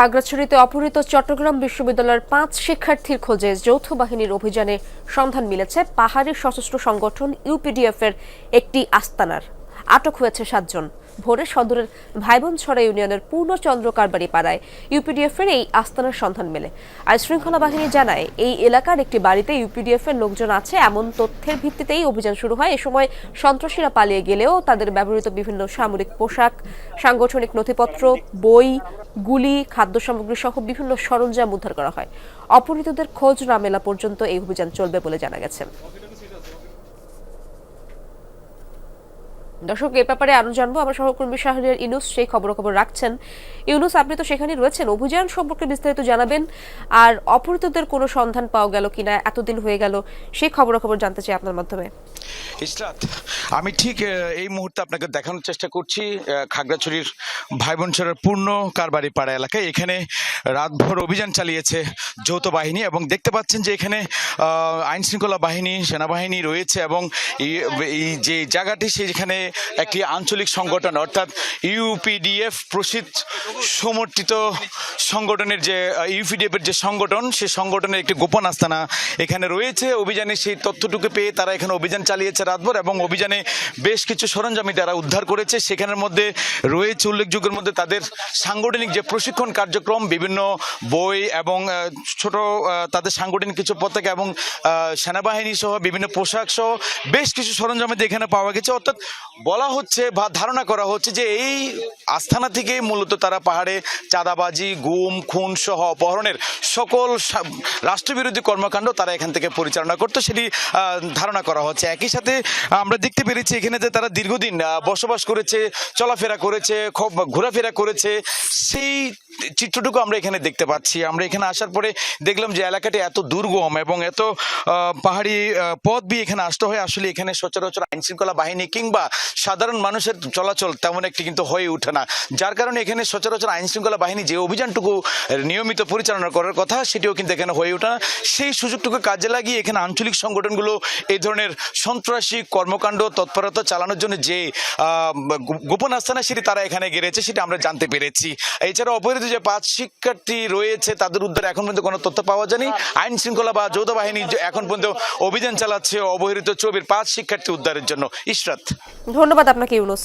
খাগড়াছড়িতে অপহৃত চট্টগ্রাম বিশ্ববিদ্যালয়ের পাঁচ শিক্ষার্থীর খোঁজে যৌথ বাহিনীর অভিযানে সন্ধান মিলেছে পাহাড়ি সশস্ত্র সংগঠন ইউপিডিএফ এর একটি আস্তানার। আটক হয়েছে সাতজন। ভোরে সদরের ভাইবনছড়া ইউনিয়নের পূর্ণচন্দ্র কারবারি পাড়ায় ইউপিডিএফ এর এই আস্তানার সন্ধান মেলে। আর শৃঙ্খলা বাহিনী জানায়, এই এলাকার একটি বাড়িতে ইউপিডিএফ এর লোকজন আছে এমন তথ্যের ভিত্তিতেই অভিযান শুরু হয়। এ সময় সন্ত্রাসীরা পালিয়ে গেলেও তাদের ব্যবহৃত বিভিন্ন সামরিক পোশাক, সাংগঠনিক নথিপত্র, বই, গুলি, খাদ্য সামগ্রী সহ বিভিন্ন সরঞ্জাম উদ্ধার করা হয়। অপহৃতদের খোঁজ না মেলা পর্যন্ত এই অভিযান চলবে বলে জানা গেছে। দর্শক, এ ব্যাপারে আরও জানব। আমার সহকর্মী শাহরিয়ার ইউনুস সেই খবর খবর রাখছেন। ইউনুস, আপনি তো সেখানে রয়েছেন। অভিযান সম্পর্কে বিস্তারিত জানাবেন। আর অপহৃতদের কোনো সন্ধান পাওয়া গেল কিনা, এতদিন হয়ে গেল, সেই খবর খবর জানতে চাই আপনার মাধ্যমে। ইসরাত, আমি ঠিক এই মুহূর্তে আপনাকে দেখানোর চেষ্টা করছি খাগড়াছড়ির ভাইবনছড়ের পূর্ণ কারবারি পাড়া এলাকায়। এখানে রাতভর অভিযান চালিয়েছে যৌথ বাহিনী এবং দেখতে পাচ্ছেন যে এখানে আইন শৃঙ্খলা বাহিনী, সেনাবাহিনী রয়েছে এবং এই যে জায়গাটি, সেখানে একটি আঞ্চলিক সংগঠন অর্থাৎ ইউপিডিএফ প্রসিদ্ধ সমর্থিত সংগঠনের যে ইউপিডিএফ এর যে সংগঠন, সে সংগঠনের একটি গোপন আস্তানা এখানে রয়েছে। অভিযানে সেই তথ্যটুকু পেয়ে তারা এখানে অভিযান চালিয়েছে রাতভর এবং অভিযানে বেশ কিছু সরঞ্জামি তারা উদ্ধার করেছে। সেখানের মধ্যে রয়েছে উল্লেখযোগ্যের মধ্যে তাদের সাংগঠনিক যে প্রশিক্ষণ কার্যক্রম, বিভিন্ন বই এবং ছোট তাদের সাংগঠনিক কিছু পতাকা এবং সেনাবাহিনী সহ বিভিন্ন পোশাক সহ বেশ কিছু সরঞ্জামাদি এখানে পাওয়া গেছে। অর্থাৎ বলা হচ্ছে বা ধারণা করা হচ্ছে যে এই আস্থানা থেকে মূলত তারা পাহাড়ে চাঁদাবাজি গুম খুন সহ অপহরণের সকল রাষ্ট্রবিরোধী কর্মকাণ্ড তারা এখান থেকে পরিচালনা করতো। সেটি ধারণা করা হচ্ছে। একই সাথে আমরা দেখতে পেরেছি এখানে যে তারা দীর্ঘদিন বসবাস করেছে, চলাফেরা করেছে ঘোরাফেরা করেছে। সেই চিত্রটুকু আমরা এখানে দেখতে পাচ্ছি। আমরা এখানে আসার পরে দেখলাম যে এলাকাটি এত দুর্গম এবং এত পাহাড়ি পথ দিয়ে এখানে আসতে হয়। আসলে এখানে সচরাচর আইন শৃঙ্খলা বাহিনী কিংবা সাধারণ মানুষের চলাচল তেমন একটি কিন্তু হয়ে ওঠে না। যার কারণে এখানে সচরাচর আইন শৃঙ্খলা বাহিনী যে অভিযানটুকু নিয়মিত পরিচালনা করার কথা, সেটিও কিন্তু এখানে হয়ে ওঠে না। সেই সুযোগটুকু কাজে লাগিয়ে এখানে আঞ্চলিক সংগঠনগুলো এই ধরনের সন্ত্রাসী কর্মকাণ্ড তৎপরতা চালানোর জন্য যে গোপন আস্থানা সেটি তারা এখানে গেড়েছে, সেটা আমরা জানতে পেরেছি। এছাড়া অপহৃত যে পাঁচ শিক্ষার্থী রয়েছে, তাদের উদ্ধারে এখন পর্যন্ত কোনো তথ্য পাওয়া যায়নি। আইন শৃঙ্খলা বা যৌথ বাহিনী এখন পর্যন্ত অভিযান চালাচ্ছে, অবহেলিত ছবির পাঁচ শিক্ষার্থী উদ্ধারের জন্য। ইশরাত। ধন্যবাদ আপনাকে, ইউনুস।